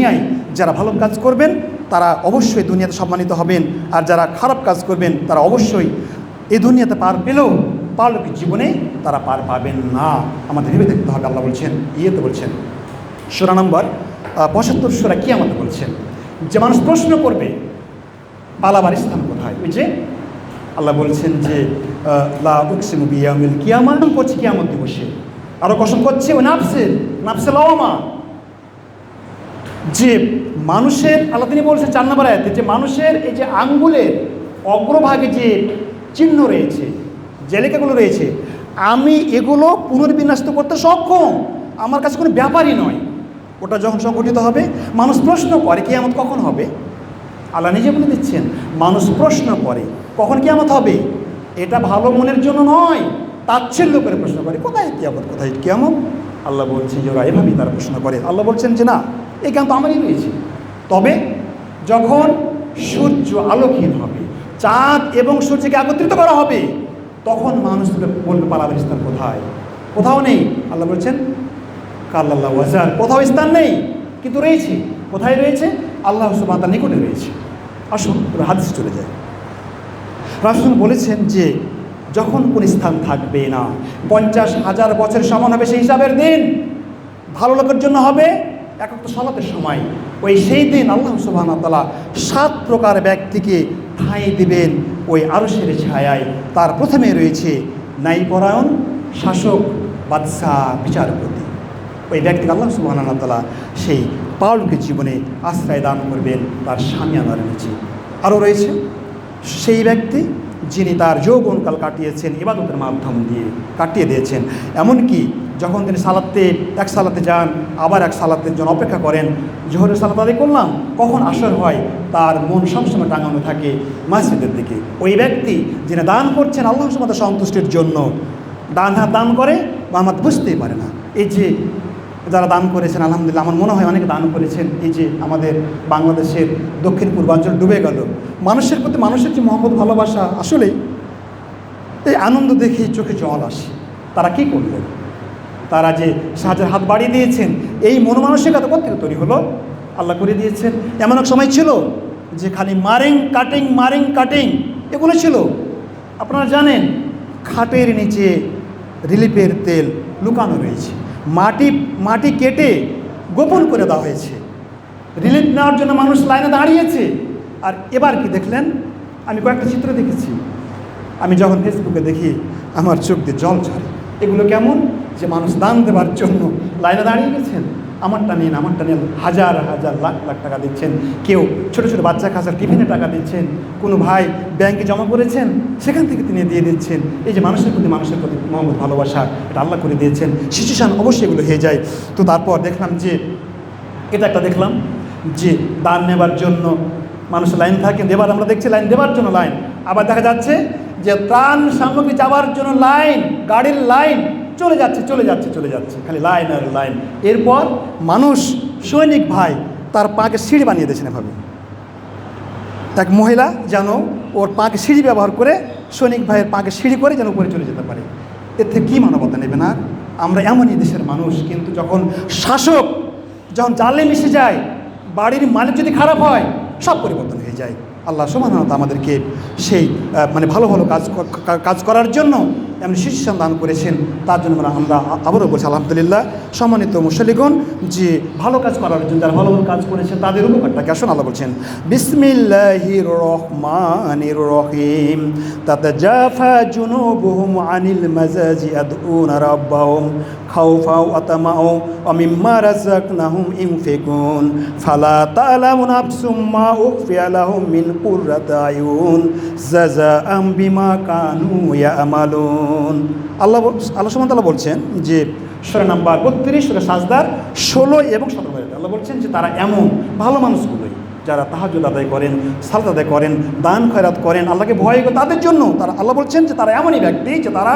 দুনিয়ায় যারা ভালো কাজ করবেন, তারা অবশ্যই দুনিয়াতে সম্মানিত হবেন। আর যারা খারাপ কাজ করবেন, তারা অবশ্যই এই দুনিয়াতে পার পেলেও পারলৌকিক জীবনে তারা পার পাবেন না। আমাদের ভেবে দেখতে হবে, আল্লাহ বলছেন, ইয়েতে বলছেন। সুরা নম্বর পঁচাত্তর সুরা কি আমাদের বলছেন, যে মানুষ প্রশ্ন করবে, পালাবার স্থান কোথায়? ওই যে আল্লাহ বলছেন যে লা কিয়ামা করছে কিয়ামত দিবসে। আরও কসম করছে, ওই নাফসের, নাফসে লওয়ামা যে মানুষের, আল্লাহ তিনি বলছেন চার নম্বর আয়াতে, যে মানুষের এই যে আঙ্গুলের অগ্রভাগে যে চিহ্ন রয়েছে, জেলেকাগুলো রয়েছে, আমি এগুলো পুনর্বিন্যস্ত করতে সক্ষম। আমার কাছে কোনো ব্যাপারই নয়। ওটা যখন সংগঠিত হবে, মানুষ প্রশ্ন করে, কিয়ামত কখন হবে? আল্লাহ নিজে বলে দিচ্ছেন, মানুষ প্রশ্ন করে, কখন কিয়ামত হবে? এটা ভালো মনের জন্য নয়, তাচ্ছিল্য করে প্রশ্ন করে। কোথায় কিয়ামত কোথায় কিয়ামত? আল্লাহ বলছে যে ওরা এভাবেই তারা প্রশ্ন করে। আল্লাহ বলছেন যে না এই জ্ঞান তো আমারই রয়েছে। তবে যখন সূর্য আলোকহীন হবে, চাঁদ এবং সূর্যকে একত্রিত করা হবে, তখন মানুষ বলবে পালাবের স্থান কোথায়? কোথাও নেই। আল্লাহ বলছেন কাল্লাহ ওয়াজার। কোথাও স্থান নেই, কিন্তু রয়েছে। কোথায় রয়েছে? আল্লাহ তার নিকটে রয়েছে। আসুন হাদিস চলে যায় রাসুল বলেছেন যে, যখন কোন স্থান থাকবে না, পঞ্চাশ হাজার বছর সমান হবে সেই হিসাবের দিন। ভালো লোকের জন্য হবে এক একটা সলাতের সময় ওই সেই দিন আল্লাহ সুবাহ তালা সাত প্রকার ব্যক্তিকে ঠাঁই দিবেন ওই আরসের ছায়ায়। তার প্রথমে রয়েছে ন্যায়পরায়ণ, শাসক, বাদশাহ, বিচারপতি। ওই ব্যক্তিকে আল্লাহ সুবাহ তালা সেই পাউলকে জীবনে আশ্রয় দান করবেন, তার স্বামী আনার নিচে আরও রয়েছে সেই ব্যক্তি যিনি তার যৌবনকাল কাটিয়েছেন, ইবাদতের মাধ্যম দিয়ে কাটিয়ে দিয়েছেন। এমনকি যখন তিনি সালাতে এক সালাতে যান, আবার এক সালাতের জন্য অপেক্ষা করেন, জোহরের সালাত আদায় করলাম, কখন আসর হয়, তার মন সবসময় টাঙানো থাকে মসজিদের দিকে। ওই ব্যক্তি যিনি দান করছেন আল্লাহ সুমাতা সন্তুষ্টির জন্য, ডান হাত দান করে বা আমার বুঝতেই পারে না। এই যে যারা দান করেছেন, আলহামদুলিল্লাহ, আমার মনে হয় অনেকে দান করেছেন, এই যে আমাদের বাংলাদেশের দক্ষিণ পূর্বাঞ্চল ডুবে গেল। মানুষের প্রতি মানুষের যে মহব্বত, ভালোবাসা আসলেই এই আনন্দ দেখে চোখে জল আসে। তারা কি করলেন? তারা যে সাহায্যের হাত বাড়িয়ে দিয়েছেন, এই মনোমানসিকতা কোথেকে তৈরি হলো? আল্লাহ করে দিয়েছেন। এমন এক সময় ছিল যে খালি মারিং কাটিং মারিং কাটিং, এগুলো ছিল। আপনারা জানেন, খাটের নিচে রিলিফের তেল লুকানো রয়েছে। মাটি মাটি কেটে গোপন করে দেওয়া হয়েছে। রিলিফ নেওয়ার জন্য মানুষ লাইনে দাঁড়িয়েছে। আর এবার কি দেখলেন? আমি কয়েকটা চিত্র দেখেছি। আমি যখন ফেসবুকে দেখি, আমার চোখ দিয়ে জল ঝরে। এগুলো কেমন? যে মানুষ দান দেওয়ার জন্য লাইনে দাঁড়িয়ে গেছেন, আমারটা নিন আমারটা নিন, হাজার হাজার লাখ লাখ টাকা দিচ্ছেন। কেউ ছোটো ছোটো বাচ্চা কাচার টিফিনে টাকা দিচ্ছেন, কোনো ভাই ব্যাংকে জমা করেছেন, সেখান থেকে তিনি দিয়ে দিচ্ছেন। এই যে মানুষের প্রতি মানুষের প্রতি মোহাম্মদ ভালোবাসা, এটা আল্লাহ করে দিয়েছেন। সিচুয়েশান অবশ্যই এগুলো হয়ে যায়। তো তারপর দেখলাম যে, এটা একটা দেখলাম যে দান নেবার জন্য মানুষ লাইন থাকে। দেবার আমরা দেখছি লাইন, দেবার জন্য লাইন। আবার দেখা যাচ্ছে যে ত্রাণ সামগ্রী যাওয়ার জন্য লাইন, গাড়ির লাইন। চলে যাচ্ছে চলে যাচ্ছে চলে যাচ্ছে। খালি লাইন আর লাইন। এরপর মানুষ, সৈনিক ভাই তার পাকে সিঁড়ি বানিয়ে দিয়েছেন এভাবে। এক মহিলা যেন ওর পাকে সিঁড়ি ব্যবহার করে সৈনিক ভাইয়ের পাকে সিঁড়ি করে যেন উপরে চলে যেতে পারে। এর থেকে কী মানবতা নেবে না? আমরা এমনই দেশের মানুষ, কিন্তু যখন শাসক যখন জালে মিশে যায়, বাড়ির মালিক যদি খারাপ হয়, সব পরিবর্তন হয়ে যায়। আল্লাহ সমানত আমাদেরকে সেই মানে ভালো ভালো কাজ কাজ করার জন্য এমন শিশু দান করেছেন। তার জন্য আমরা আবারও বলছি, আলহামদুলিল্লাহ, সম্মানিত মুসলিগণ যে ভালো কাজ করার জন্য, যারা ভালো ভালো কাজ করেছেন, তাদের উপকারটাকে আসুন আল্লাহ বলছেন, বিসমিল্লাহির রহমানির রহিম, তাতাজাফা জুনুবুহুম আনিল মাজাজি আদউনা রাব্বাহুম খাউফা ওয়া তামাউ ওয়া মিম্মা রাযাকনাহুম ইনফিকুন। ফালা তা'লামু নাফসুম মা উখফিয়া লাহুম মিন কুররাতি আয়ুন। জাযাআম বিমা কানু ইয়ামালুন। আল্লাহ আল্লাহ সুবহানাহু তাআলা বলছেন যে সূরা নাম্বার 32 সূরা সাজদার 16 এবং 17 আয়াতে আল্লাহ বলছেন যে তারা এমন ভালো মানুষগুলোই যারা তাহাজুদ আদায় করেন, সালাত আদায় করেন, দান খয়রাত করেন, আল্লাহকে ভয় তাদের জন্য তারা আল্লাহ বলছেন যে তারা এমনই ব্যক্তি যে তারা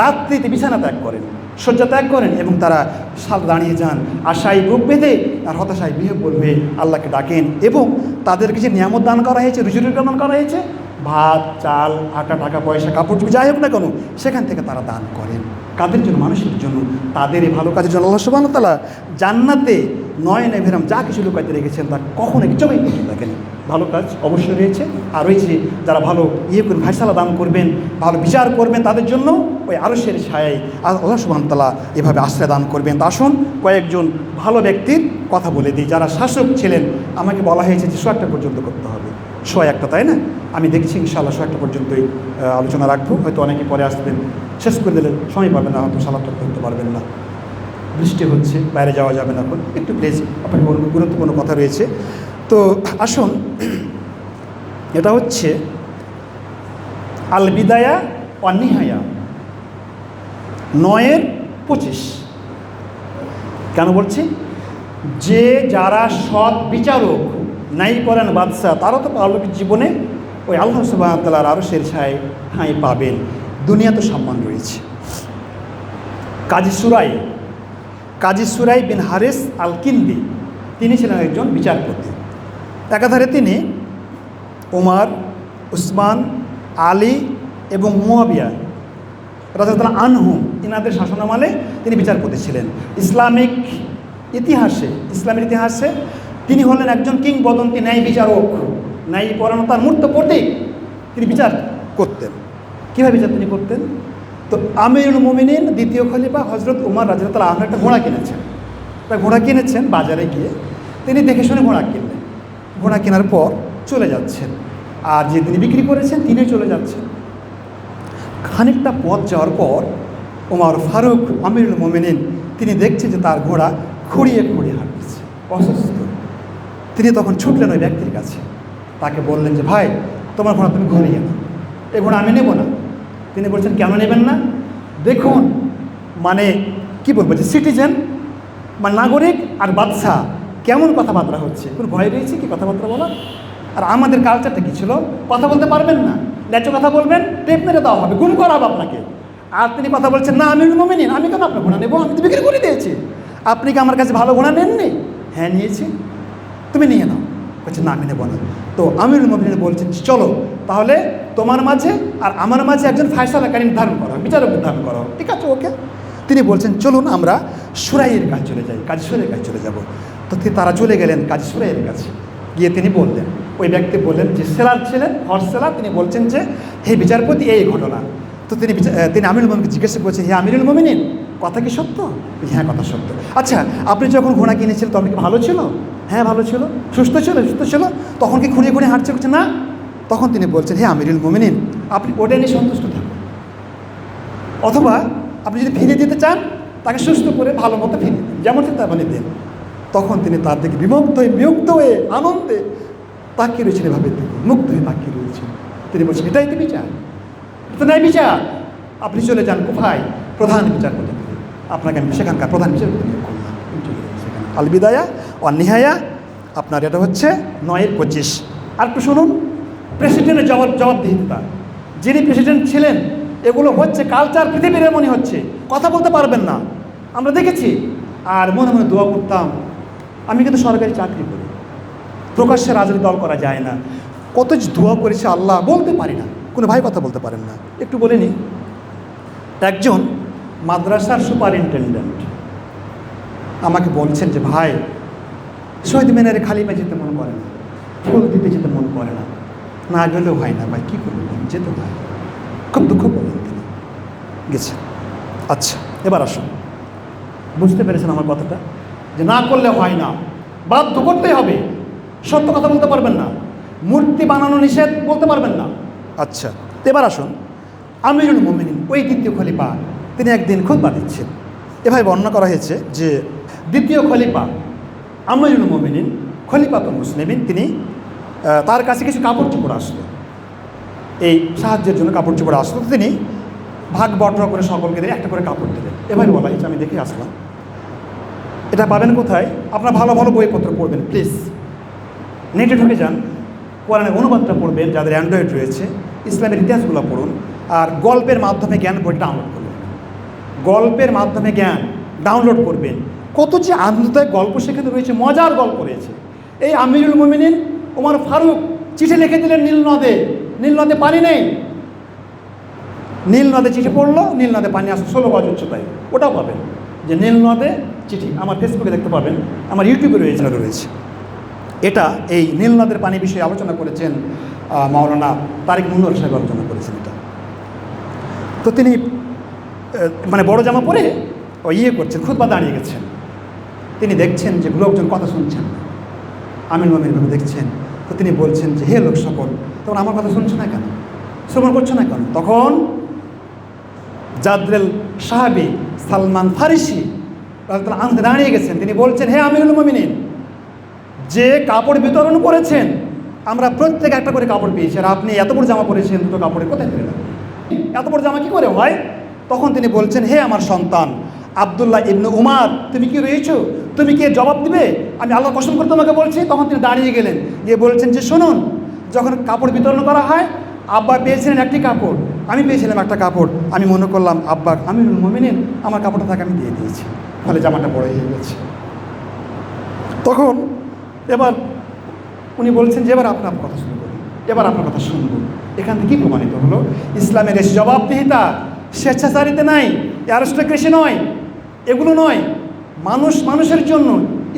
রাত্রিতে বিছানা ত্যাগ করেন। শয্যা ত্যাগ করেন এবং তারা সাল দাঁড়িয়ে যান। আশায় বুক বেঁধে আর হতাশায় বিহে বলবে আল্লাহকে ডাকেন এবং তাদেরকে যে নিয়ামত দান করা হয়েছে রুজি দান করা হয়েছে, ভাত, চাল, আটা, টাকা, পয়সা, কাপড় যাই হোক না কেন, সেখান থেকে তারা দান করেন। কাদের জন্য? মানুষের জন্য। তাদের এই ভালো কাজের জন্য আল্লাহ সুবাহ তালা জান্নাতে নয় নেভেরাম যা কিছু লুকাইতে রেখেছেন, তা কখনো কি চোখে দেখে দেখেন ভালো কাজ অবশ্যই রয়েছে। আর রয়েছে যারা ভালো ইয়ে করবেন ফাইসালা দান করবেন, ভালো বিচার করবেন, তাদের জন্য ওই আরসের ছায় আল্লাহ সুবাহ তালা এভাবে আশ্রয় দান করবেন। তা আসুন, কয়েকজন ভালো ব্যক্তির কথা বলে দিই। যারা শাসক ছিলেন, আমাকে বলা হয়েছে যে সোয়ারটা পর্যন্ত করতে হবে। সোয়া একটা, তাই না? আমি দেখছি ইনশাআল্লাহ সোয়া একটা পর্যন্তই আলোচনা রাখব। হয়তো অনেকে পরে আসবেন। শেষ করে দিলে সময় পাবেন না, হয়তো সালাদটা করতে পারবেন না। বৃষ্টি হচ্ছে, বাইরে যাওয়া যাবে না এখন। একটু প্লেস আপনার গুরুত্বপূর্ণ কথা রয়েছে। তো আসুন, এটা হচ্ছে আল বিদায়া অনিহায়া নয়ের পঁচিশ। কেন বলছি? যে যারা সৎ বিচারক, নাই করেন বাদশাহ, তারা তো পারলৌকিক জীবনে ওই আল্লাহ সুবাহতালার আরও শের ছায় ঠাঁই পাবেন। দুনিয়া তো সম্মান রয়েছে। কাজী সুরাই কাজী সুরাই বিন হারিস আল কিন্দি তিনি ছিলেন একজন বিচারপতি। একাধারে তিনি ওমার উসমান, আলী এবং মুয়াবিয়া রাজাতলা আনহুম ইনাদের শাসনামলে তিনি বিচারপতি ছিলেন। ইসলামিক ইতিহাসে, ইসলামের ইতিহাসে তিনি হলেন একজন কিংবদন্তি ন্যায় বিচারক ন্যায় পরায়ণতার মূর্ত প্রতীক। তিনি বিচার করতেন। কীভাবে বিচার তিনি করতেন? তো আমিরুল মোমিনিন দ্বিতীয় খলিফা হজরত উমার রাজিয়াল আহমেদ একটা ঘোড়া কিনেছেন। তা ঘোড়া কিনেছেন বাজারে গিয়ে। তিনি দেখে শুনে ঘোড়া কিনলেন। ঘোড়া কেনার পর চলে যাচ্ছেন। আর যে তিনি বিক্রি করেছেন, তিনি চলে যাচ্ছেন। খানিকটা পথ যাওয়ার পর ওমর ফারুক আমিরুল মোমিনিন তিনি দেখছেন যে তার ঘোড়া খুঁড়িয়ে খুঁড়িয়ে হাঁটছে। অসুস্থ। তিনি তখন ছুটলেন ওই ব্যক্তির কাছে। তাকে বললেন যে, ভাই, তোমার ঘোড়া তুমি ঘুরিয়ে নাও। এই ঘোড়া আমি নেব না। তিনি বলছেন, কেন নেবেন না? দেখুন মানে কি বলব, যে সিটিজেন মানে নাগরিক আর বাদশাহ, কেমন কথাবার্তা হচ্ছে? কোনো ভয় রয়েছে কি কথাবার্তা বলা আর আমাদের কালচারটা কী ছিল? কথা বলতে পারবেন না। ন্যায্য কথা বলবেন, টেপ মেরে দেওয়া হবে, গুম করা হবে আপনাকে। আর তিনি কথা বলছেন, না, আমি নমিনি আমি কেন আপনার ঘোড়া নেব? আমি তো বিক্রি করে দিয়েছি। আপনি কি আমার কাছে ভালো ঘোড়া নেননি? হ্যাঁ নিয়েছি। তুমি নিয়ে নাও। বলছে, না, আমি নেব না। তো আমিরুল মমিন বলছেন, চলো, তাহলে তোমার মাঝে আর আমার মাঝে একজন ফায়সালাকারী নির্ধারণ করো বিচারক নির্ধারণ করো। ঠিক আছে, ওকে। তিনি বলছেন, চলুন, আমরা সুরাইয়ের কাছে চলে যাই কাজী সুরাইয়ের কাছে চলে যাব। তো তি- তারা চলে গেলেন কাজী সুরাইয়ের কাছে। গিয়ে তিনি বললেন, ওই ব্যক্তি বললেন যে, সেলার ছিলেন হর্স সেলার তিনি বলছেন যে, হে বিচারপতি, এই ঘটনা। তো তিনি তিনি আমিরুল মোমিনকে জিজ্ঞাসা করছেন, হে আমিরুল মোমিনিন কথা কি সত্য? হ্যাঁ কথা সত্য। আচ্ছা আপনি যখন ঘোড়া কিনেছিলেন, তখন কি ভালো ছিল? হ্যাঁ ভালো ছিল। সুস্থ ছিল সুস্থ ছিল। তখন কি খুঁড়িয়ে খুঁড়িয়ে হাঁটছে না? তখন তিনি বলছেন হে আমিরুল মোমিনিন, আপনি ওটা নিয়ে সন্তুষ্ট থাকুন। অথবা আপনি যদি ফিরিয়ে দিতে চান, তাকে সুস্থ করে ভালো মতো ফিরিয়ে দিন যেমন তেমনই দেন। তখন তিনি তার দিকে বিমুগ্ধ হয়ে বিমুগ্ধ হয়ে, আনন্দে তাকিয়ে রয়েছেন এভাবে মুগ্ধ হয়ে তাকিয়ে রয়েছেন। তিনি বলছেন, এটাই তো বিচার, এটা নাই বিচার। আপনি চলে যান কোথায় প্রধান বিচারপতি আপনাকে আমি সেখানকার প্রধান বিচারপতি নিয়োগ করলাম। তিনি চলে আল বিদায়া ও নিহায়া, আপনার এটা হচ্ছে নয়ের পঁচিশ। আর একটু শুনুন, প্রেসিডেন্টের জবাব, জবাবদিহিতা। যিনি প্রেসিডেন্ট ছিলেন, এগুলো হচ্ছে কালচার পৃথিবীর এমনই হচ্ছে, কথা বলতে পারবেন না। আমরা দেখেছি, আর মনে মনে দোয়া করতাম, আমি কিন্তু সরকারি চাকরি করি। প্রকাশ্যে রাজনীতি দল করা যায় না। কত যে দোয়া করেছে আল্লাহ, বলতে পারি না। কোনো ভাই কথা বলতে পারেন না। একটু বলে নিই, একজন মাদ্রাসার সুপারিনটেন্ডেন্ট। আমাকে বলছেন যে, ভাই, শহীদ মিনারে খালি পায়ে যেতে মন করে না। ফুল দিতে যেতে মন করে না। না গেলেও হয় না, ভাই, কী করব? যেতে হয় খুব দুঃখ করলেন তিনি। গেছেন। আচ্ছা এবার আসুন। বুঝতে পেরেছেন আমার কথাটা? যে না করলে হয় না। বাধ্য করতেই হবে। সত্য কথা বলতে পারবেন না। মূর্তি বানানো নিষেধ বলতে পারবেন না। আচ্ছা এবার আসুন। আমিরুল মোমিনিন ওই দ্বিতীয় খলিফা তিনি একদিন খুতবা দিচ্ছেন এভাবে বর্ণনা করা হয়েছে যে দ্বিতীয় খলিফা আমিরুল মোমিনিন, খলিফাতুল মুসলিমিন, তিনি তার কাছে কিছু কাপড় চোপড় আসলো। এই সাহায্যের জন্য কাপড় চোপড় আসলো। তো তিনি ভাগ বটরা করে সকলকে দিয়ে একটা করে কাপড় দিলেন। এভাবে বলা হয়েছে, আমি দেখে আসলাম। এটা পাবেন কোথায়? আপনার ভালো ভালো বইপত্র পড়বেন, প্লিজ। নেটে ঢুকে যান। কোরআনের অনুবাদটা পড়বেন, যাদের অ্যান্ড্রয়েড রয়েছে। ইসলামের ইতিহাসগুলো পড়ুন। আর গল্পের মাধ্যমে জ্ঞান বইটা আমল করুন। গল্পের মাধ্যমে জ্ঞান ডাউনলোড করবেন। কত যে আনন্দদায়ক গল্প সেখানে রয়েছে মজার গল্প রয়েছে। এই আমিরুল মোমিনিন ওমর ফারুক চিঠি লিখে দিলেন নীল নদে। নীল নদে পানি নেই। নীল নদে চিঠি পড়ল নীল নদে পানি আসে ষোলো গজ উচ্চতায়। ওটাও পাবেন। যে নীল নদে চিঠি আমার ফেসবুকে দেখতে পাবেন আমার ইউটিউবে রয়েছে। রয়েছে। এটা এই নীল নদের পানি বিষয়ে আলোচনা করেছেন মাওলানা তারিক মুন্নুর সাহেব আলোচনা করেছেন এটা। তো তিনি মানে বড় জামা পরে ও ইয়ে করছেন খুদবা দাঁড়িয়ে গেছেন। তিনি দেখছেন যে লোকজন কথা শুনছেন আমিন মামিনভাবে দেখছেন, তো তিনি বলছেন যে, হে লোক সকল, তখন আমার কথা শুনছো না কেন? শ্রবণ করছ না কেন? তখন জাদ্রেল সাহাবি সালমান ফারিসি আনতে দাঁড়িয়ে গেছেন। তিনি বলছেন, হে আমিরুল মমিনিন, যে কাপড় বিতরণ করেছেন, আমরা প্রত্যেক একটা করে কাপড় পেয়েছি, আর আপনি এত বড় জামা পরেছেন, দুটো কাপড়ে কোথায় এত বড় জামা কি করে হয়? তখন তিনি বলছেন, হে আমার সন্তান, আবদুল্লাহ ইবনু উমার, তুমি কি রয়েছো? তুমি কি জবাব দিবে? আমি আল্লাহ কসম করে তোমাকে বলছি। তখন তিনি দাঁড়িয়ে গেলেন, গিয়ে বলছেন যে, শুনুন, যখন কাপড় বিতরণ করা হয়, আব্বা পেয়েছিলেন একটি কাপড়, আমি পেয়েছিলাম একটা কাপড়। আমি মনে করলাম, আব্বা আমি মমিনেন, আমার কাপড়টা তাকে আমি দিয়ে দিয়েছি। ফলে জামাটা বড় হয়ে গেছে। তখন এবার উনি বলছেন যে, এবার আপনার কথা করুন এবার আপনার কথা শুনব। এখান থেকে কী প্রমাণিত হলো? ইসলামের এসে জবাবদিহিতা স্বেচ্ছাচারিতে নাই, অ্যারোস্টোক্রেসি নয়, এগুলো নয়। মানুষ মানুষের জন্য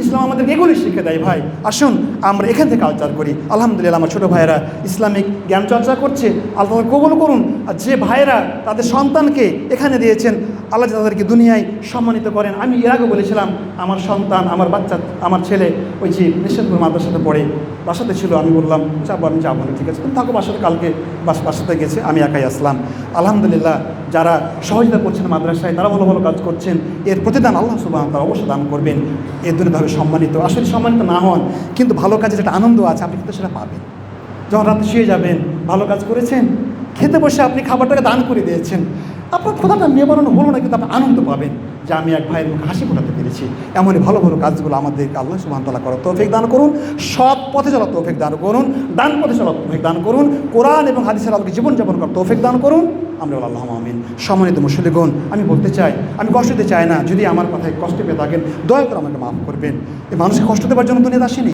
ইসলাম আমাদের এগুলি শিখে দেয়। ভাই, আসুন আমরা এখান থেকে কালচার করি। আলহামদুলিল্লাহ, আমার ছোটো ভাইয়েরা ইসলামিক জ্ঞান চর্চা করছে। আল্লাহ কবুল করুন। আর যে ভাইয়েরা তাদের সন্তানকে এখানে দিয়েছেন, আল্লাহ তাদেরকে দুনিয়ায় সম্মানিত করেন। আমি এর আগে বলেছিলাম, আমার সন্তান, আমার বাচ্চা, আমার ছেলে ওই যে নিষেধপুর মাদ্রাসাতে পড়ে, বাসাতে ছিল। আমি বললাম, যাব, আমি যাব না, ঠিক আছে? তুমি থাকো বাসাতে, কালকে বাস, বাসাতে গেছে, আমি একাই আসলাম। আলহামদুলিল্লাহ যারা সহযোগিতা করছেন মাদ্রাসায়, তারা ভালো ভালো কাজ করছেন। এর প্রতিদান আল্লাহ সুবাহ তারা অবশ্যই দান করবেন। এর দুনিয়াভাবে সম্মানিত। আসলে সম্মানিত না হন, কিন্তু ভালো কাজের একটা আনন্দ আছে, আপনি কিন্তু সেটা পাবেন। যখন রাতে শুয়ে যাবেন, ভালো কাজ করেছেন খেতে বসে আপনি খাবারটাকে দান করে দিয়েছেন। আপনার কথাটা নিবারণ হলো না, কিন্তু আপনি আনন্দ পাবেন যে আমি এক ভাইয়ের মুখে হাসি ফোটাতে পেরেছি। এমনই ভালো ভালো কাজগুলো আমাদেরকে আল্লাহ সুবাহ তালা করার তৌফিক দান করুন, সৎ পথে চলার তৌফিক দান করুন ডান পথে চলার তৌফিক দান করুন, কোরআন এবং হাদিসের আলোকে জীবনযাপন করার তৌফিক দান করুন, আমরা আল্লাহ আমিন। সম্মানিত মুসলিগণ আমি বলতে চাই, আমি কষ্ট দিতে চাই না, যদি আমার কথায় কষ্ট পেয়ে থাকেন, দয়া করে আমাকে মাফ করবেন। এই মানুষকে কষ্ট দেওয়ার জন্য দুনিয়াতে আসেনি।